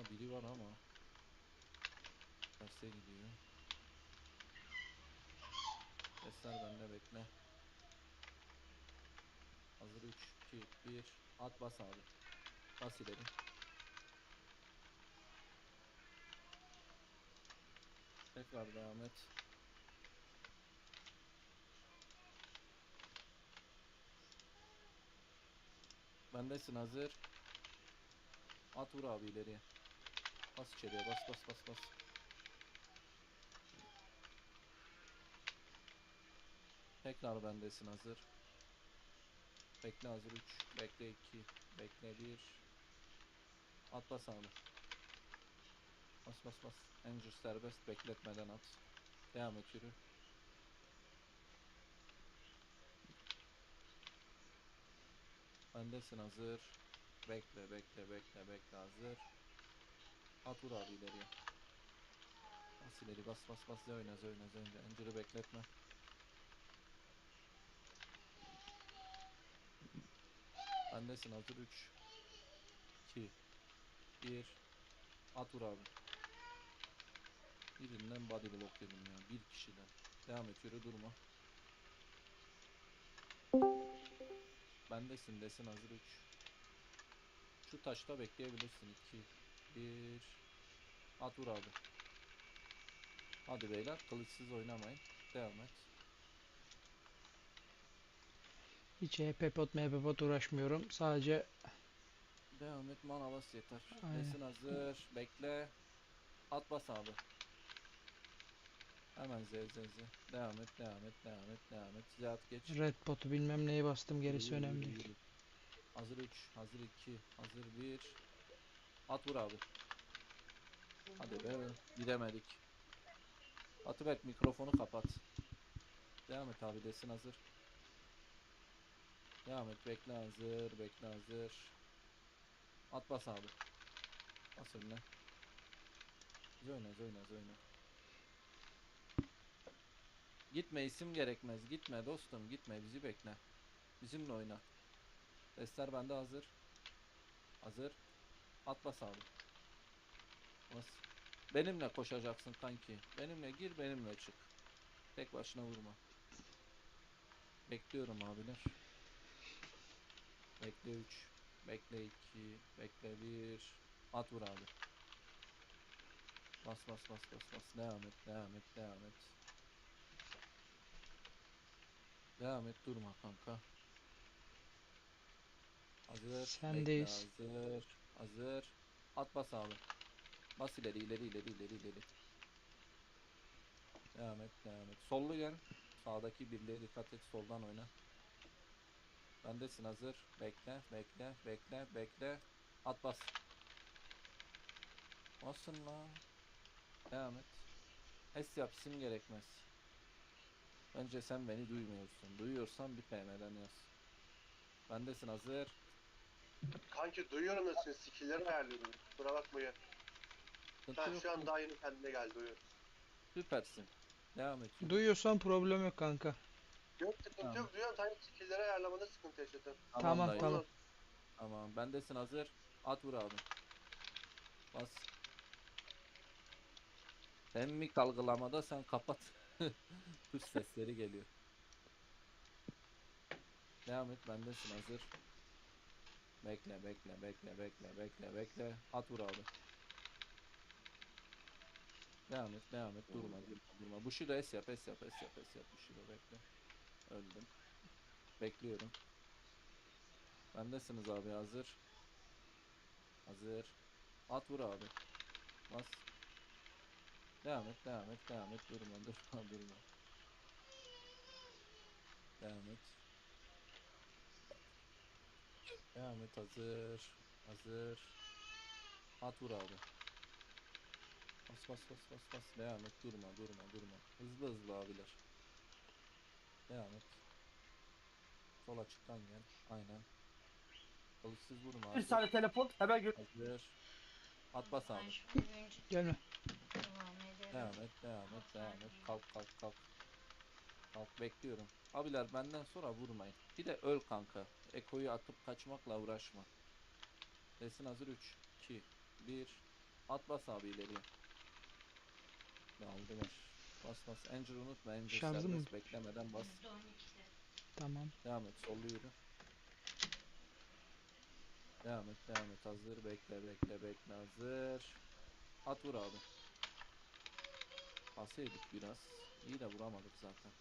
Burada biri var ama. Terse gidiyor. Sesler bende bekle. Hazır 3, 2, 1. At bas abi. Bas ileri. Tekrar devam et. Bendesin hazır. At vur abi ileriye. Bas içeriye bas bas bas bas. Tekrar bendesin hazır. Bekle hazır 3. Bekle 2. Bekle 1. At bas abi. Bas bas bas. Angel serbest bekletmeden at. Devam et yürü. Bendesin hazır. Bekle bekle bekle bekle hazır. At vur abi ileriye. Bas ileri bas bas bas oyna oyna oyna. Angel'ı bekletme. Bendesin hazır 3 2 1 At vur abi. Birinden body block yedim ya. Bir kişiden. Devam et yürü durma. Bendesin desin hazır 3 Şu taşta bekleyebilirsin 2 1 At vur abi. Hadi beyler kılıçsız oynamayın. Devam et. Hiç hepepot mehpepot uğraşmıyorum. Sadece Devam et mana bas yeter. Aynen. Desin hazır. Bekle. At bas abi. Hemen Z Z Z. Devam et, devam et, devam et, devam et. Z at geç. red potu bilmem neyi bastım gerisi önemli değil. Hazır 3, hazır 2, hazır 1. At vur abi. Hadi be. Gidemedik. Atıbek mikrofonu kapat. Devam et abi desin hazır. Devam et bekle hazır, bekle hazır. At bas abi. Bas önüne. Oyna, oyna, oyna. Gitme isim gerekmez. Gitme dostum gitme bizi bekle. Bizimle oyna. Testler bende hazır. Hazır. At bas abi. Bas. Benimle koşacaksın kanki. Benimle gir benimle çık. Tek başına vurma. Bekliyorum abiler. Bekle 3. Bekle 2. Bekle 1. At vur abi. Bas bas bas bas bas. Devam et devam et devam et. Devam et durma kanka. Hazır. Sendeyiz. Hazır. Hazır. At bas abi. Bas ileri ileri ileri ileri ileri. Devam et devam et. Sollu gel. Sağdaki birliğe dikkat et. Soldan oyna. Bendesin hazır. Bekle bekle bekle bekle. At bas. Basın lan. Devam et. Es yap isim gerekmez. Bence sen beni duymuyorsun. Duyuyorsan bir PM'den yaz. Bendesin hazır. Kanki duyuyorum da senin skill'leri ayarlıyorum. Kusura bakmayın. Sıkıntı Sen yok. şu an daha yeni kendine geldi duyuyorum. Süpersin. Devam et. Duyuyorsan problem yok kanka. Yok sıkıntı Tamam. yok duyuyorum. Sen skill'leri ayarlamada sıkıntı yaşadın. Tamam, dayı. tamam. Tamam. Bendesin hazır. At vur abi. Bas. Hem mi kalgılamada sen kapat. Kuş sesleri geliyor. Devam et bendesin hazır. Bekle bekle bekle bekle bekle bekle. At vur abi. Devam et devam et durma durma. Bu şurada es yap es yap es yap es yap. Bu şurada bekle. Öldüm. Bekliyorum. Bendesiniz abi hazır. Hazır. At vur abi. Bas. Devam et, devam et, devam et. Durma, durma, durma. Devam et. Devam et, hazır. Hazır. At vur abi. Bas bas bas bas bas. Devam et, durma, durma, durma. Hızlı hızlı abiler. Devam et. Sol açıktan gel. Aynen. Kılıçsız vurma Bir abi. saniye telefon hemen gör. Hazır. At bas abi. Bir Gelme. Devam et, devam et, devam et. Kalk, kalk, kalk. Kalk, bekliyorum. Abiler benden sonra vurmayın. Bir de öl kanka. Ekoyu atıp kaçmakla uğraşma. Desin hazır 3, 2, 1. At bas abi ileriye. Aldılar. Bas bas. Angel unutma. Angel Şarjı mı? serbest. Beklemeden bas. %12'de. Tamam. Devam et. Sollu yürü. Devam et. Devam et. Hazır. Bekle. Bekle. Bekle. Hazır. At vur abi. Basaydık biraz. İyi de vuramadık zaten.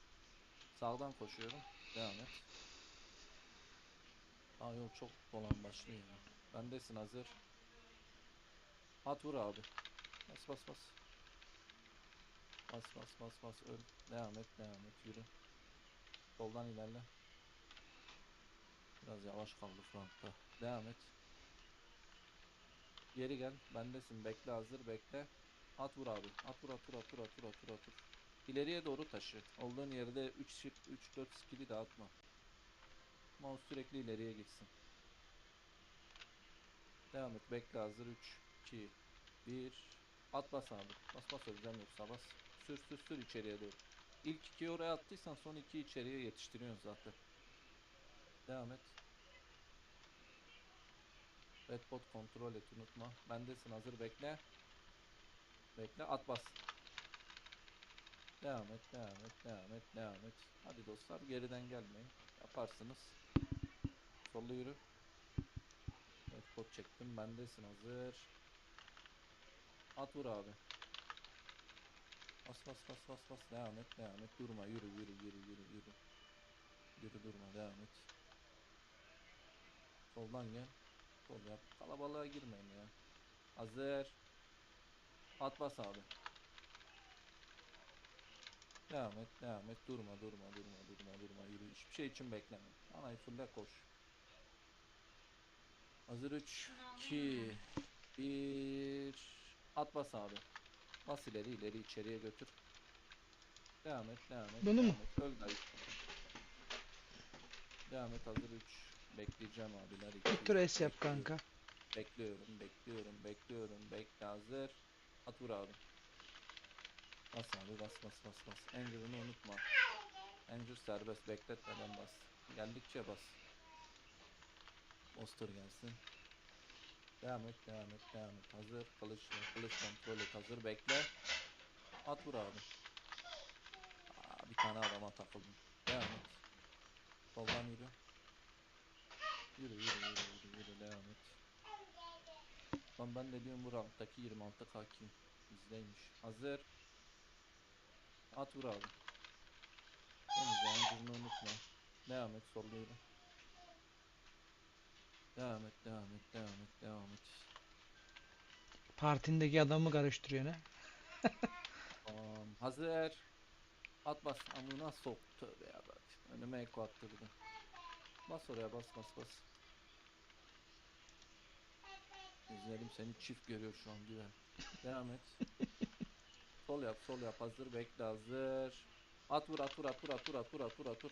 Sağdan koşuyorum. Devam et. Aa yol çok dolan başlıyor ya. Bendesin hazır. At vur abi. Bas bas bas. Bas bas bas bas öl. Devam et devam et yürü. Soldan ilerle. Biraz yavaş kaldı frontta. Devam et. Geri gel. Bendesin. Bekle hazır. Bekle. At vur abi. At vur at vur at vur at vur at vur. İleriye doğru taşı. Olduğun yerde 3 shift 3 4 skill'i dağıtma. Mouse sürekli ileriye gitsin. Devam et. Bekle hazır. 3 2 1 At bas abi. Bas bas öleceğim yoksa bas. Sür sür sür içeriye doğru. İlk iki oraya attıysan son iki içeriye yetiştiriyorsun zaten. Devam et. Redbot kontrol et unutma. Bendesin hazır bekle. Bekle at bas. Devam et devam et devam et devam et. Hadi dostlar geriden gelmeyin. Yaparsınız. Sollu yürü. Redbot çektim. Bendesin hazır. At vur abi. Bas bas bas bas bas devam et devam et durma yürü yürü yürü yürü yürü. Yürü durma devam et. Soldan gel. Sol yap. Kalabalığa girmeyin ya. Hazır. At bas abi. Devam et devam et durma durma durma durma durma yürü. Hiçbir şey için bekleme. Anayı fulle koş. Hazır 3 Şunu alayım 2 mı? 1 At bas abi. Bas ileri ileri içeriye götür. Devam et devam et. Bunu devam mu? Et. Öl. Devam et hazır 3. Bekleyeceğim abiler. iki, Otur es yap bekliyorum, kanka. Bekliyorum bekliyorum bekliyorum. Bekle hazır. At vur abi. Bas abi bas bas bas bas. Angel'ını unutma. Angel serbest bekletmeden bas. Geldikçe bas. Monster gelsin. Devam et, devam et, devam et. Hazır. Kılıç, kılıç kontrol et. Hazır. Bekle. At vur abi. Aa, bir tane adama takıldım. Devam et. Soldan yürü. Yürü, yürü, yürü, yürü, yürü. Devam et. Lan ben de diyorum bu ramptaki 26 hakim. Bizdeymiş. Hazır. At vur abi. Temizle, unutma. Devam et, solda yürü. Devam et, devam et, devam et, devam et. Partindeki adamı karıştırıyor ne? Tamam. Hazır. At bas. Amına sok. Tövbe ya bak. Önüme eko attırdı. Bas oraya bas bas bas. İzlerim seni çift görüyor şu an güven. Devam et. sol yap sol yap. Hazır bekle hazır. At vur at vur at vur at vur at vur at vur at vur.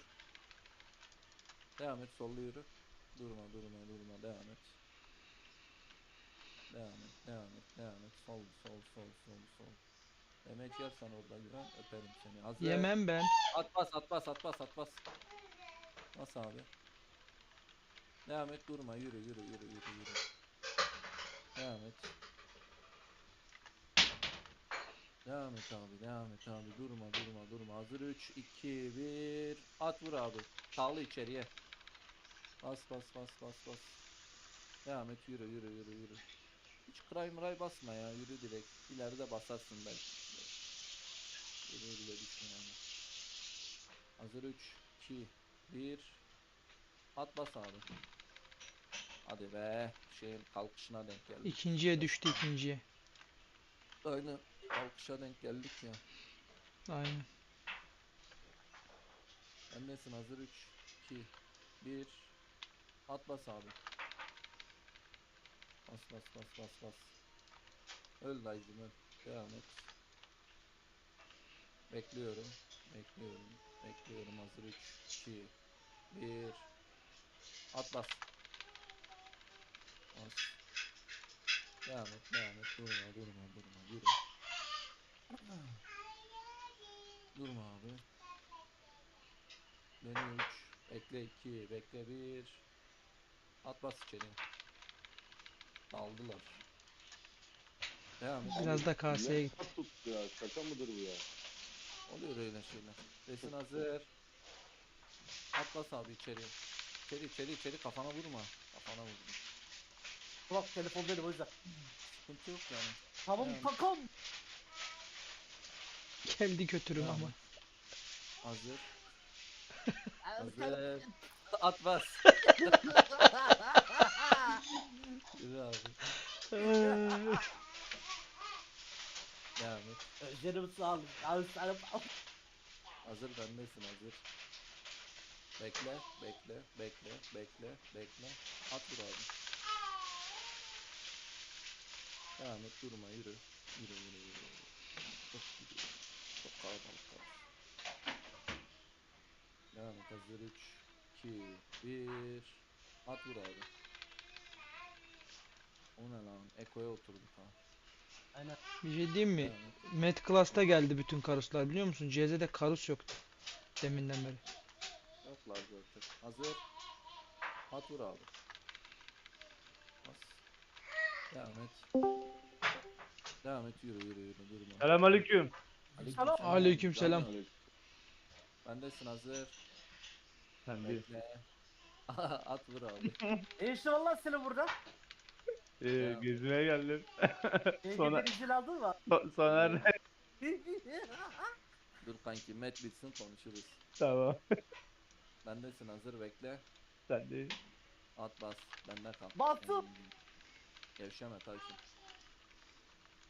Devam et sollu yürü. Durma durma durma devam et. Devam et devam et devam et. Sol sol sol sol sol. Demet yersen orada güven öperim seni. Hazır. Yemem ben. At bas at bas at bas at bas. Bas abi. Devam et durma yürü yürü yürü yürü yürü. Devam et. Devam et abi devam et abi durma durma durma. Hazır 3 2 1 at vur abi. Sağlı içeriye. Bas bas bas bas bas. Devam et yürü yürü yürü yürü. Hiç kray mıray basma ya yürü direkt. İleride basarsın belki. Yürü bile düşme yani. Hazır 3 2 1 At bas abi. Hadi be. Şeyin kalkışına denk geldik. İkinciye düştü ikinciye. Aynı kalkışa denk geldik ya. Aynen. Emresin hazır 3 2 1 At bas abi. Bas bas bas bas bas. Öl dayıcım öl. Devam et. Bekliyorum. Bekliyorum. Bekliyorum hazır 3 2 1 At bas. Bas. Devam et, devam et. Durma, durma, durma, yürü. Durma abi. Beni 3, bekle 2, bekle 1. At bas içeri. Daldılar. Devam et. Biraz da kaseye git. At tut ya. Şaka mıdır bu ya? Oluyor öyle şeyler. Desin hazır. Atlas abi içeriye. İçeri içeri içeri kafana vurma. Kafana vurma. Bak telefondaydım o yüzden. Sıkıntı yok yani. Tamam Yani. kankam. Geldi kötürüm Devam ama. Hazır. Hazır. At bas. Devam et. Özlerim sağ olun. Ağızlarım. Hazır bendesin hazır. Bekle, bekle, bekle, bekle, bekle. At vur abi. Devam et durma yürü. Yürü yürü yürü. Çok gidiyor. Çok kalabalık kaldı. Devam et hazır 3, 2, 1. At vur abi. O ne lan? Eko'ya oturduk ha. Aynen. Bir şey diyeyim mi? Devam et. Met Class'ta geldi bütün karuslar biliyor musun? CZ'de karus yoktu. Deminden beri. Yoklar zaten. Hazır. At vur abi. Bas. Devam et. Devam et yürü yürü yürü durma. Selamünaleyküm. Aleykümselam. Aleykümselam. Canım. Bendesin hazır. Sen bir. Bekle. At vur abi. E işte valla seni burada. Ee, gezmeye geldim. Sonra... Sonra- aldın mı? So- Soner. Dur kanki met bitsin konuşuruz. tamam. Bendesin hazır bekle. Sen de. At bas. Bende kal. Bastım. Hmm. Gevşeme Tayfun.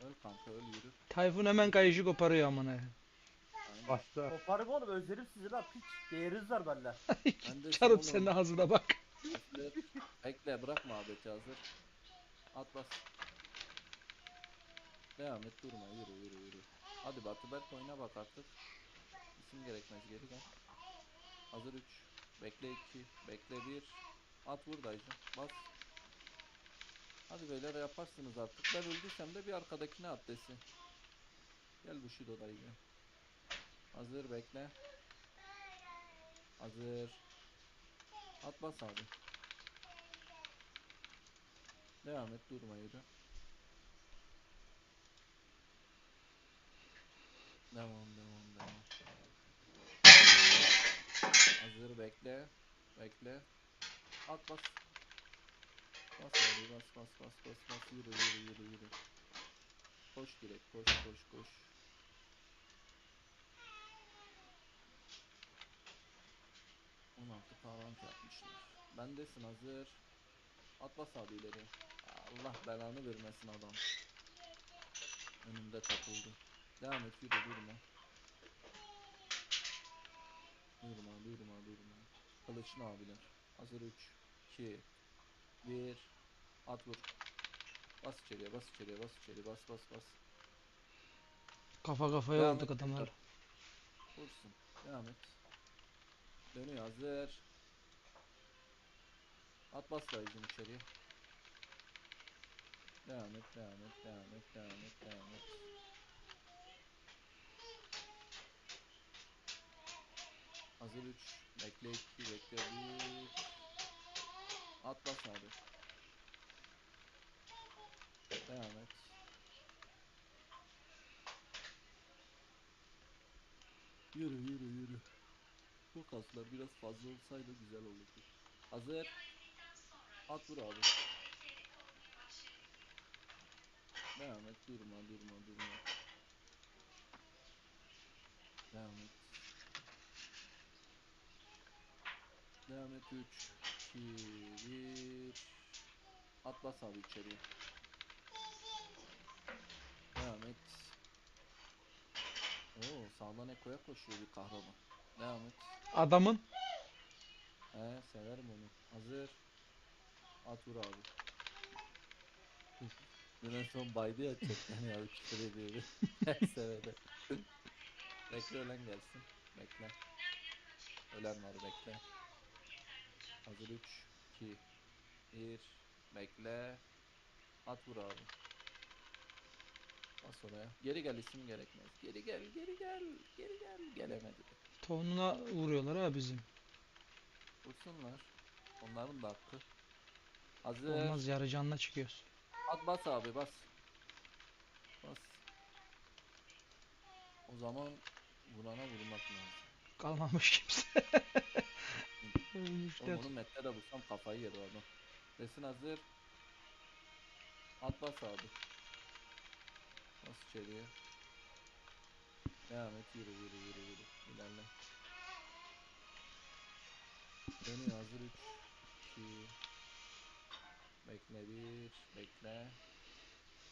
Öl kanka öl yürü. Tayfun hemen kayışı koparıyor amına. Basta. Koparım oğlum özlerim sizi lan piç. Değeriniz var bende. Bendesin Çarım oğlum. senin ağzına bak. Bekle, bekle bırakma abeti hazır. At bas. Devam et durma yürü yürü yürü. Hadi Batı Berk oyuna bak artık. İsim gerekmez geri gel. Hazır 3. Bekle 2. Bekle 1. At vur dayıcım. Bas. Hadi beyler yaparsınız artık. Ben öldüysem de bir arkadakine at desin. Gel bu şudo dayı gel. Hazır bekle. Hazır. At bas abi. Devam et durma yürü. Devam devam devam. Hazır bekle. Bekle. At bas. Bas abi bas bas bas bas bas yürü yürü yürü yürü. Koş direkt koş koş koş. On altı kahvaltı yapmışlar. Bendesin hazır. At bas abi ileri. Allah belanı vermesin adam. Önümde takıldı. Devam et yürü durma. Durma durma durma. Kılıçlı abiler. Hazır 3 2 1 At vur. Bas içeriye bas içeriye bas içeriye bas bas bas. Kafa kafaya Devam et, adamlar. Vursun. Devam et. Dönüyor hazır. At bas dayıcım içeriye. Devam et, devam et, devam et, devam et, devam et. Hazır 3, bekle 2, bekle 1. At bas abi. Devam et. Yürü yürü yürü. Bu kaslar biraz fazla olsaydı güzel olurdu. Hazır. At vur abi. Devam et durma durma durma. Devam et. Devam et 3 2 1 At bas abi içeriye. Devam et. Oo sağdan Eko'ya koşuyor bir kahraman. Devam et. Adamın He severim onu. Hazır. At vur abi. Dün en son baydı ya chatten ya küfür ediyordu. Her sevede. bekle ölen gelsin. Bekle. Ölen var bekle. Hazır 3 2 1 Bekle. At vur abi. Bas oraya. Geri gel isim gerekmez. Geri gel, geri gel, geri gel. Gelemedi. Tonuna vuruyorlar ha bizim. Vursunlar. Onların da hakkı. Hazır. Olmaz yarı canına çıkıyoruz. At bas abi bas. Bas. O zaman vurana vurmak lazım. Kalmamış kimse. Oğlum onu metrede bulsam kafayı yer o adam. Desin hazır. At bas abi. Bas içeriye. Devam et yürü yürü yürü yürü. İlerle. Dönüyor hazır 3 2 Bekle 1 Bekle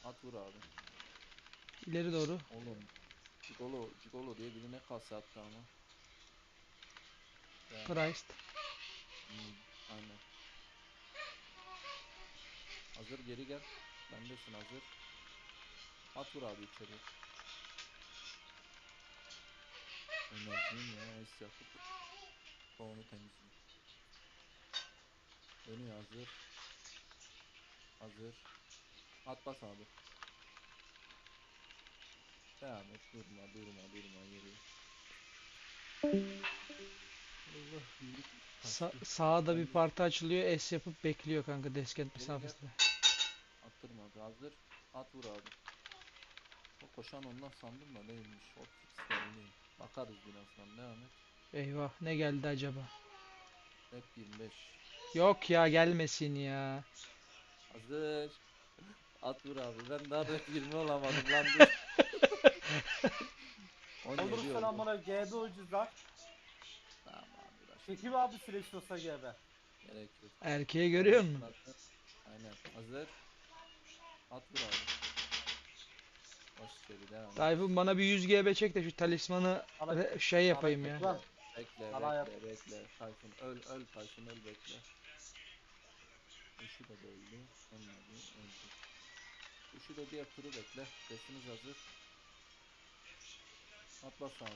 At vur abi. İleri doğru. Oğlum Cigolo, Cigolo diye birine kas attı ama. Devam. Christ. Hmm, aynen. Hazır geri gel. Bendesin hazır. At vur abi içeri. Enerjiyim ya es yapıp onu temizliyor. Dönüyor hazır. Hazır. At bas abi. Devam et durma durma durma yeri. Allah yürü. Sa sağda bir parti açılıyor. S yapıp bekliyor kanka deskent mesafesinde. Attırma abi hazır. At vur abi. O koşan ondan sandım da değilmiş. O fix. Bakarız birazdan devam et. Eyvah ne geldi acaba? Hep 25. Yok ya gelmesin ya. Hazır. At vur abi. Ben daha rap 20 olamadım lan dur. 17 Olursa oldu. lan bana GB ucuzlar. Tamam abi. biraz Çekeyim abi süreç olsa GB. Gerek yok. Erkeği görüyor musun? Aynen. Hazır. At vur abi. Baş içeri devam et. Tayfun bana bir 100 GB çek de şu talismanı re- şey yapayım ya. Lan Bekle yap. bekle bekle. Tayfun öl öl Tayfun öl bekle. Üşü de öldü. Ölmedi öldü. Üşü de diğer turu bekle. Sesiniz hazır. At bas abi.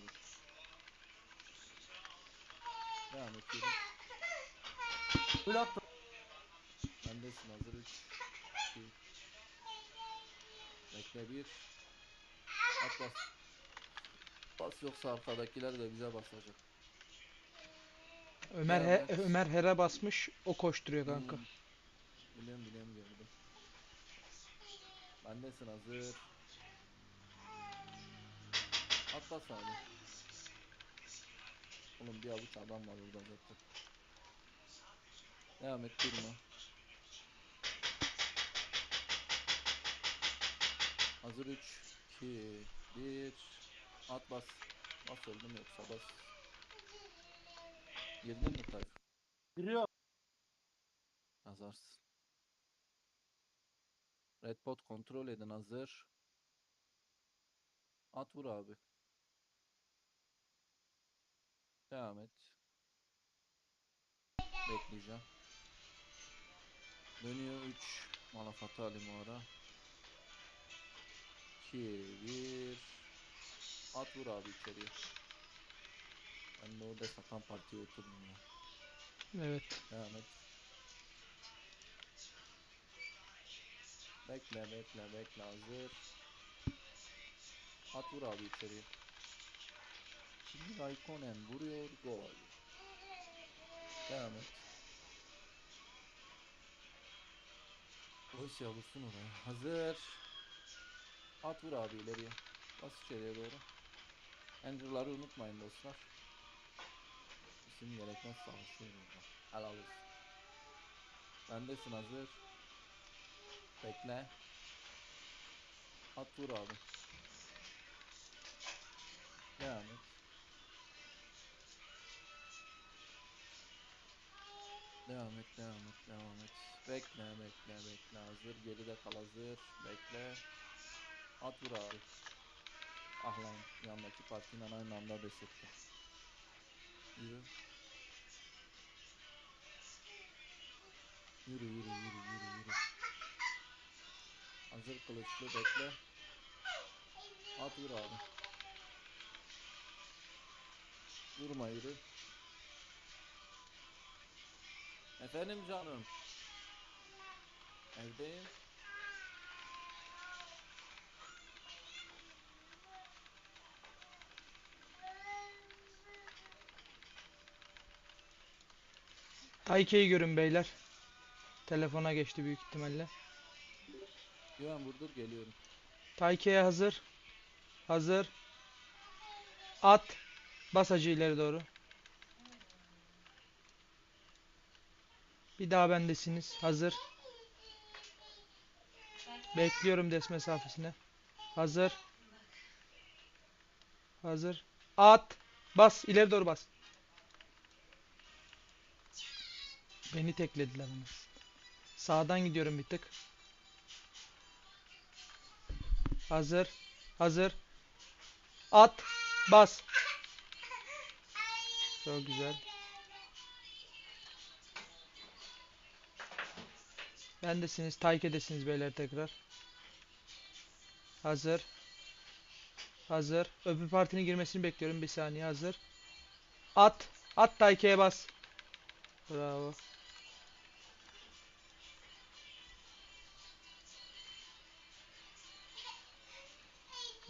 Devam et yürü. full attım. Bendesin hazır 3 2 Bekle 1 At bas. Bas yoksa arkadakiler de bize basacak. Ömer he. Ömer Hera basmış. O koşturuyor kanka. Hmm. Biliyorum biliyorum gördüm. Bendesin hazır. At bas abi. Oğlum bir avuç adam var orada zaten. Devam et durma. Hazır 3 2 1 At bas. Bas öldüm yoksa bas. Girdin mi Tayfun? Giriyor. Yazarsın. Redbot kontrol edin hazır. At vur abi. Devam et. Bekleyeceğim. Dönüyor 3. Malafatı alayım o ara. 2 1 At vur abi içeriye. Ben de orada sakan partiye oturdum ya. Evet. Devam et. Bekle bekle bekle hazır. At vur abi içeriye. Şimdi Raikkonen vuruyor gol. Devam et. Boş vursun oraya. Hazır. At vur abi ileriye. Bas içeriye doğru. Angel'ları unutmayın dostlar. İsim gerekmez savaşıyor burada. Helal olsun. Bendesin hazır. Bekle. At vur abi. Devam et. Devam et, devam et, devam et. Bekle, bekle, bekle. Hazır. Geride kal hazır. Bekle. At vur abi. Ah lan. Yandaki partiyle aynı anda desetti. Yürü. Yürü, yürü, yürü, yürü, yürü. Hazır kılıçlı bekle. At vur abi. Durma yürü. Efendim canım. Evdeyim. Tayke'yi görün beyler. Telefona geçti büyük ihtimalle. Güven vurdur geliyorum. Tayke'ye hazır. Hazır. At. Bas hacı ileri doğru. Bir daha bendesiniz. Hazır. Bekliyorum des mesafesine. Hazır. Hazır. At. Bas. ileri doğru bas. Beni teklediler ama. Sağdan gidiyorum bir tık. Hazır. Hazır. At. Bas. Çok güzel. Bendesiniz. Tayke'desiniz beyler tekrar. Hazır. Hazır. Öbür partinin girmesini bekliyorum. Bir saniye hazır. At. At Tayke'ye bas. Bravo.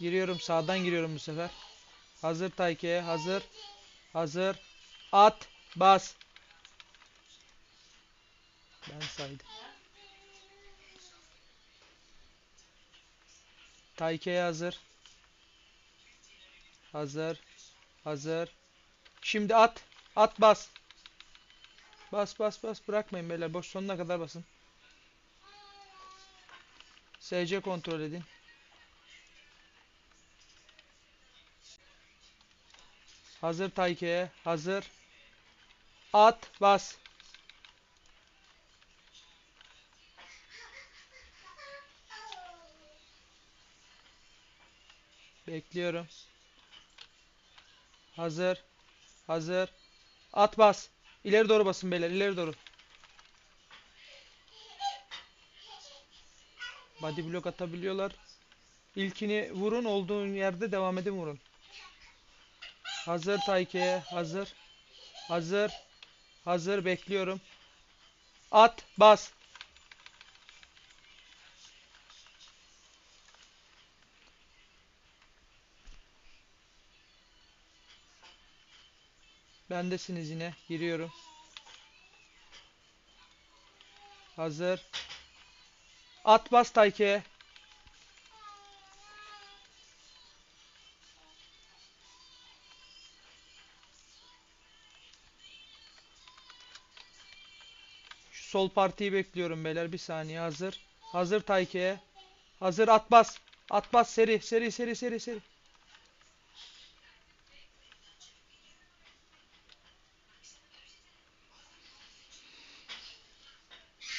Giriyorum. Sağdan giriyorum bu sefer. Hazır Tayke'ye. Hazır. Hazır. At. Bas. Ben saydım. Tayke'ye hazır. Hazır. Hazır. Şimdi at. At bas. Bas bas bas. Bırakmayın beyler. Boş sonuna kadar basın. SC kontrol edin. Hazır Tayke'ye. Hazır. At. Bas. Bekliyorum. Hazır. Hazır. At bas. İleri doğru basın beyler. ileri doğru. Body block atabiliyorlar. İlkini vurun. Olduğun yerde devam edin vurun. Hazır Tayke'ye. Hazır. Hazır. Hazır. Bekliyorum. At. Bas. Bendesiniz yine. Giriyorum. Hazır. At bas Tayke'ye. Sol partiyi bekliyorum beyler. Bir saniye hazır. Hazır Tayke'ye. Hazır at bas. At bas seri seri seri seri seri.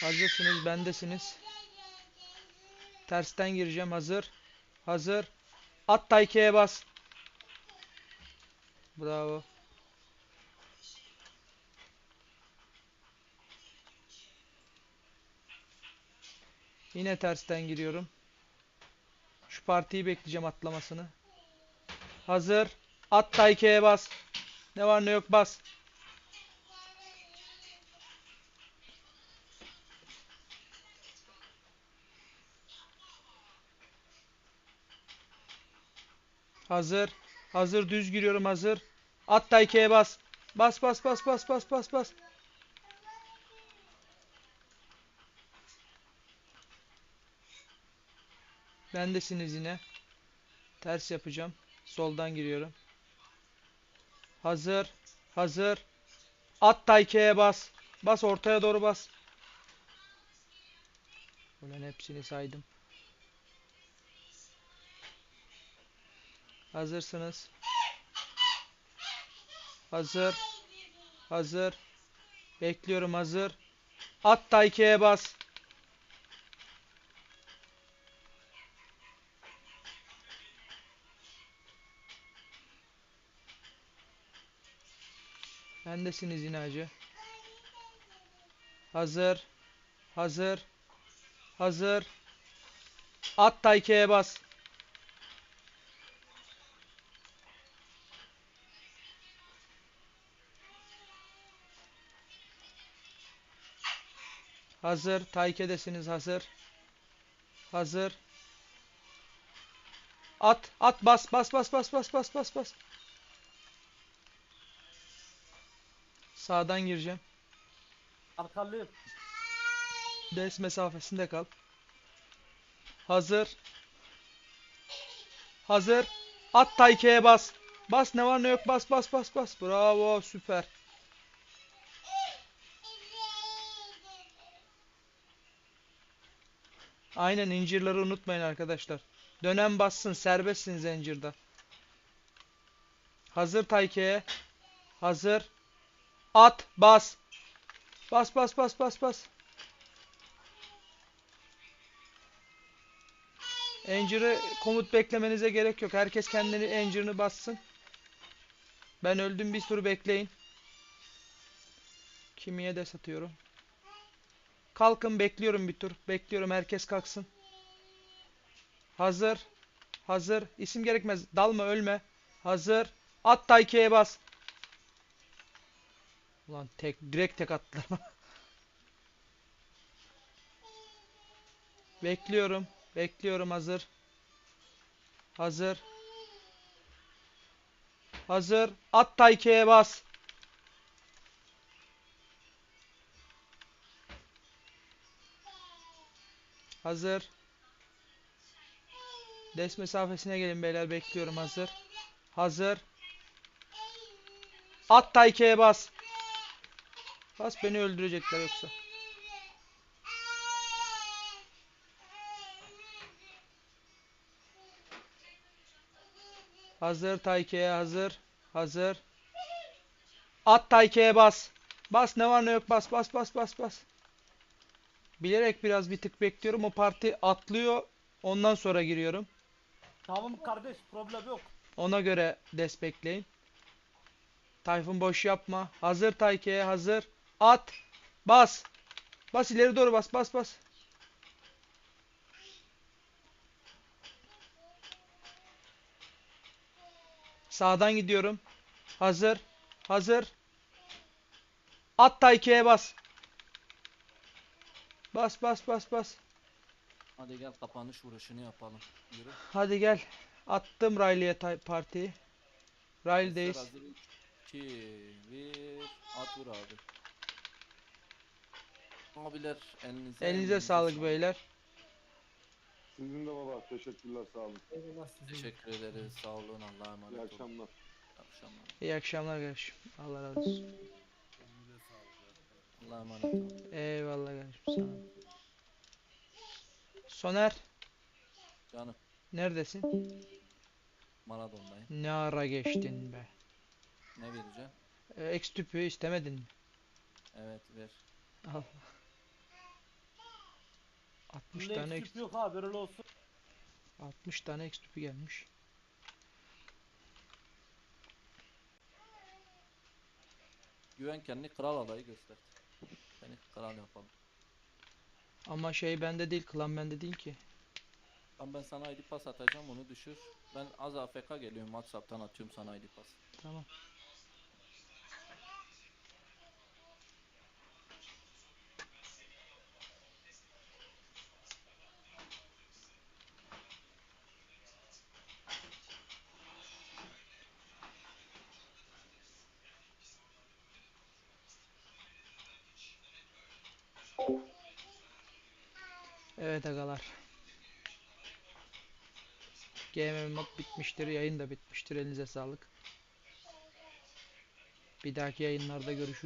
Hazırsınız, bendesiniz. Tersten gireceğim. Hazır. Hazır. At Tayke'ye bas. Bravo. Yine tersten giriyorum. Şu partiyi bekleyeceğim atlamasını. Hazır. At Tayke'ye bas. Ne var ne yok bas. Hazır. Hazır düz giriyorum hazır. At Tayke'ye bas. Bas bas bas bas bas bas bas. Bendesiniz yine. Ters yapacağım. Soldan giriyorum. Hazır. Hazır. At Tayke'ye bas. Bas ortaya doğru bas. Ulan hepsini saydım. Hazırsınız. Hazır. Hazır. Bekliyorum hazır. At Tayke'ye bas. Bendesiniz yine. Hazır. Hazır. Hazır. At Tayke'ye bas. Hazır. Tayke'desiniz hazır. Hazır. At. At. Bas. Bas. Bas. Bas. Bas. Bas. Bas. Bas. Sağdan gireceğim. Arkalıyım. Des mesafesinde kal. Hazır. Hazır. At Taike'ye bas. Bas ne var ne yok bas bas bas bas. Bravo süper. Aynen incirleri unutmayın arkadaşlar. Dönem bassın serbestsin zincirde. Hazır Taike'ye. Hazır. At bas. Bas bas bas bas bas. Encir'i komut beklemenize gerek yok. Herkes kendini encir'ini bassın. Ben öldüm bir tur bekleyin. Kimiye de satıyorum. Kalkın bekliyorum bir tur. Bekliyorum herkes kalksın. Hazır. Hazır. İsim gerekmez. Dalma ölme. Hazır. At Taike'ye bas. Ulan tek direkt tek attılar. Bekliyorum. Bekliyorum hazır. Hazır. Hazır. At Taike'ye bas. Hazır. Des mesafesine gelin beyler bekliyorum hazır. Hazır. At Taike'ye bas. Bas beni öldürecekler yoksa. Hazır Taike'ye hazır. Hazır. At Taike'ye bas. Bas ne var ne yok bas bas bas bas bas. Bilerek biraz bir tık bekliyorum. O parti atlıyor. Ondan sonra giriyorum. Tamam kardeş problem yok. Ona göre des bekleyin. Tayfun boş yapma. Hazır Taike'ye hazır. At. Bas. Bas ileri doğru bas bas bas. Sağdan gidiyorum. Hazır. Hazır. At Taike'ye bas. Bas bas bas bas. Hadi gel kapanış vuruşunu yapalım. Yürü. Hadi gel. Attım Riley'e partiyi. Riley'deyiz. Hazır 2 1 at vur abi. Abiler elinize Elinize sağlık beyler. Sizin de baba. Teşekkürler sağ olun. Eyvallah sizin. Teşekkür ederiz. Sağ olun. Allah'a emanet İyi olun. akşamlar. İyi akşamlar. İyi akşamlar kardeşim. Allah razı olsun. Allah'a emanet olun. Eyvallah kardeşim sağ ol. Soner Canım neredesin? Maradon'dayım. Ne ara geçtin be? Ne vereceğim? Ee, X tüpü istemedin mi? Evet ver. Al. 60 Bunda tane X, yok böyle olsun. 60 tane X tüpü gelmiş. Güven kendini kral adayı göster. Beni kral yapalım. Ama şey bende değil, klan bende değil ki. Tamam ben sana ID pas atacağım onu düşür. Ben az AFK geliyorum Whatsapp'tan atıyorum sana ID pas. Tamam. Agalar. GMM mod bitmiştir, yayın da bitmiştir. Elinize sağlık. Bir dahaki yayınlarda görüşürüz.